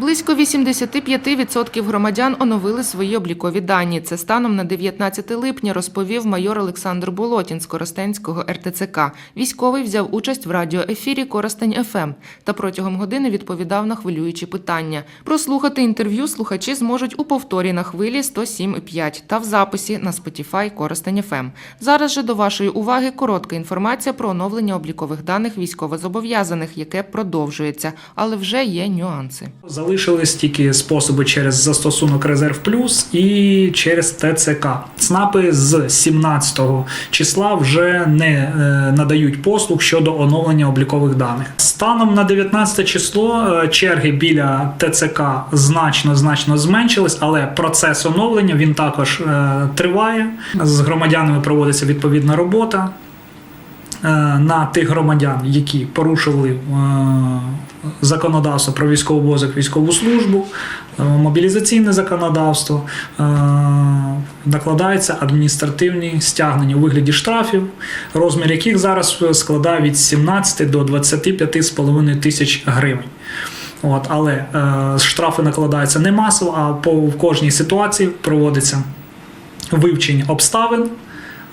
Близько 85% громадян оновили свої облікові дані. Це станом на 19 липня розповів майор Олександр Болотін з Коростенського РТЦК. Військовий взяв участь в радіоефірі Коростень ФМ та протягом години відповідав на хвилюючі питання. Прослухати інтерв'ю слухачі зможуть у повторі на хвилі 107,5 та в записі на Spotify Коростень ФМ. Зараз же до вашої уваги коротка інформація про оновлення облікових даних військовозобов'язаних, яке продовжується, але вже є нюанси. Залишились тільки способи через застосунок Резерв Плюс і через ТЦК. ЦНАПи з 17 числа вже не е, надають послуг щодо оновлення облікових даних. Станом на 19 число е, черги біля ТЦК значно значно зменшились, але процес оновлення він також е, триває. З громадянами проводиться відповідна робота. Е, на тих громадян, які порушували е, законодавство про військовий обов'язок, військову службу, е, мобілізаційне законодавство, накладаються адміністративні стягнення у вигляді штрафів, розмір яких зараз складає від 17 до 25,5 тисяч гривень. От, але е, штрафи накладаються не масово, а по в кожній ситуації проводиться вивчення обставин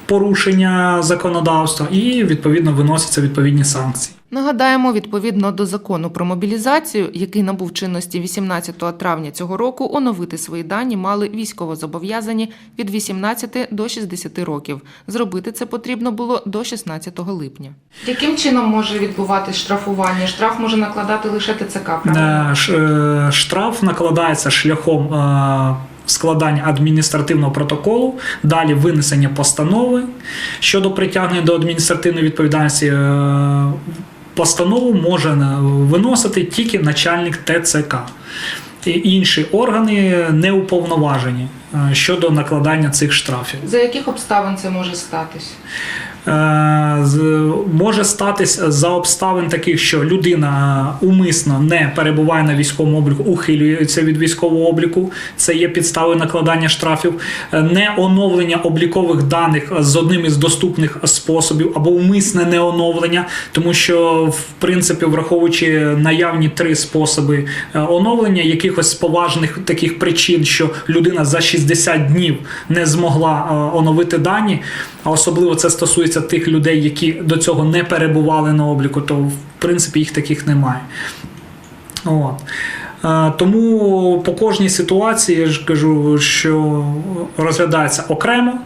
порушення законодавства і відповідно виносяться відповідні санкції. Нагадаємо, відповідно до закону про мобілізацію, який набув чинності 18 травня цього року, оновити свої дані мали військовозобов'язані від 18 до 60 років. Зробити це потрібно було до 16 липня. Яким чином може відбуватись штрафування? Штраф може накладати лише ТЦК, Е, ш- е, Штраф накладається шляхом е, складання адміністративного протоколу, далі винесення постанови щодо притягнення до адміністративної відповідальності. е, Постанову може е, виносити тільки начальник ТЦК. Інші органи не уповноважені е, щодо накладання цих штрафів. За яких обставин це може статись? Е, може статись за обставин таких, що людина умисно не перебуває на військовому обліку, ухилюється від військового обліку. Це є підставою накладання штрафів, Е, не оновлення облікових даних з одним із доступних способів або умисне неоновлення, тому що в принципі, враховуючи наявні три способи е, оновлення, якихось поважних таких причин, що людина за 60 днів не змогла оновити дані, а особливо це стосується тих людей, які до цього не перебували на обліку, то в принципі їх таких немає. От. Е, Тому по кожній ситуації я ж кажу, що розглядається окремо.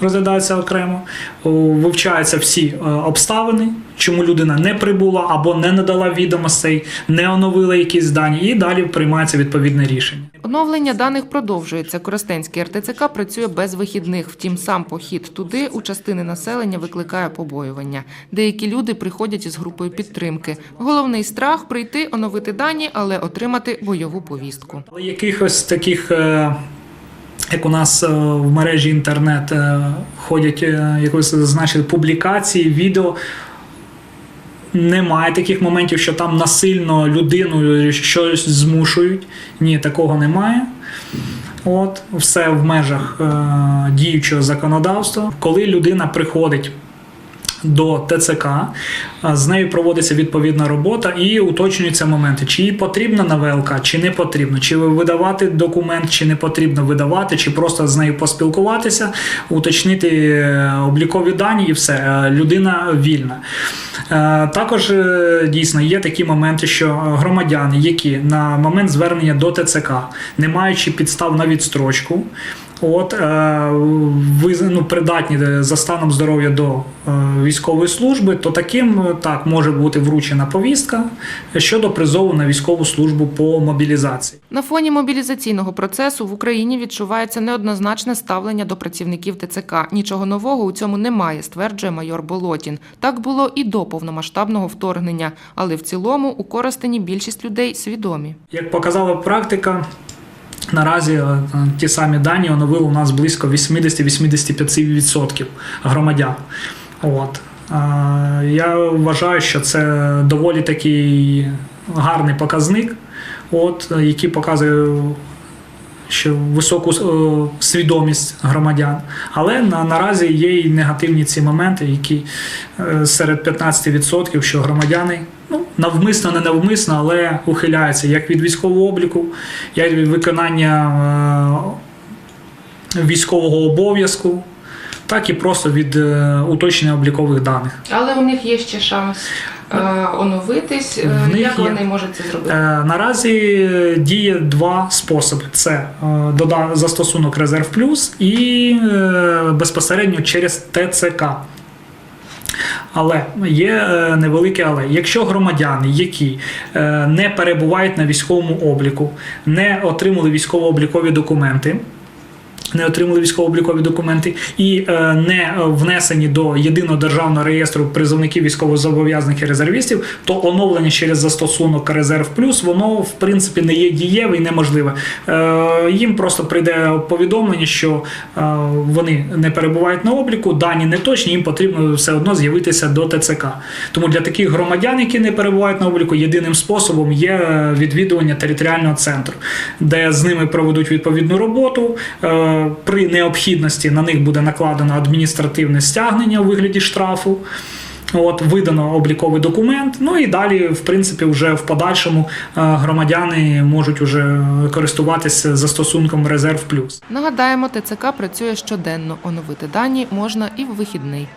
Розглядається окремо, вивчаються всі е, обставини, чому людина не прибула або не надала відомостей, не оновила якісь дані, і далі приймається відповідне рішення. Оновлення даних продовжується. Коростенський РТЦК працює без вихідних. Втім, сам похід туди у частини населення викликає побоювання. Деякі люди приходять із групою підтримки. Головний страх прийти, оновити дані, але отримати бойову повістку. Якихось таких, е, як у нас е, в мережі інтернет е, ходять, якось як ви зазначили, публікації, відео. Немає таких моментів, що там насильно людину щось змушують. Ні, такого немає. От, все в межах е, діючого законодавства. Коли людина приходить до ТЦК, з нею проводиться відповідна робота і уточнюються моменти, чи їй потрібна навелка, чи не потрібно, чи видавати документ, чи не потрібно видавати, чи просто з нею поспілкуватися, уточнити е, облікові дані і все. Е, Людина вільна. Е, Також дійсно є такі моменти, що громадяни, які на момент звернення до ТЦК, не маючи підстав на відстрочку, От е, ну, придатні за станом здоров'я до е, військової служби, то таким е, так може бути вручена повістка щодо призову на військову службу по мобілізації. На фоні мобілізаційного процесу в Україні відчувається неоднозначне ставлення до працівників ТЦК. Нічого нового у цьому немає, стверджує майор Болотін. Так було і до повномасштабного вторгнення, але в цілому у Коростені більшість людей свідомі. Як показала практика, наразі е, ті самі дані оновили у нас близько 80-85% громадян. От. Я вважаю, що це доволі такий гарний показник, от, який показує. Що високу е, свідомість громадян, але на, наразі є і негативні ці моменти, які е, серед 15%, що громадяни навмисно, не навмисно, але ухиляються як від військового обліку, як від виконання е, військового обов'язку, так і просто від е, уточнення облікових даних. Але у них є ще шанс е, оновитись. В Як є. вони можуть це зробити? Наразі діє два способи: це застосунок Резерв Плюс і безпосередньо через ТЦК. Але є е, невелике але. Якщо громадяни, які е, не перебувають на військовому обліку, не отримали військово-облікові документи, не отримали військово-облікові документи і е, не внесені до єдиного державного реєстру призовників військовозобов'язаних і резервістів, то оновлення через застосунок Резерв Плюс воно в принципі не є дієве і неможливе. Е, їм просто прийде повідомлення, що е, вони не перебувають на обліку, дані не точні, їм потрібно все одно з'явитися до ТЦК. Тому для таких громадян, які не перебувають на обліку, єдиним способом є відвідування територіального центру, де з ними проведуть відповідну роботу. При необхідності на них буде накладено адміністративне стягнення у вигляді штрафу. От видано обліковий документ. Ну і далі, в принципі, вже в подальшому е, громадяни можуть уже користуватися застосунком Резерв Плюс. Нагадаємо, ТЦК працює щоденно. Оновити дані можна і в вихідний.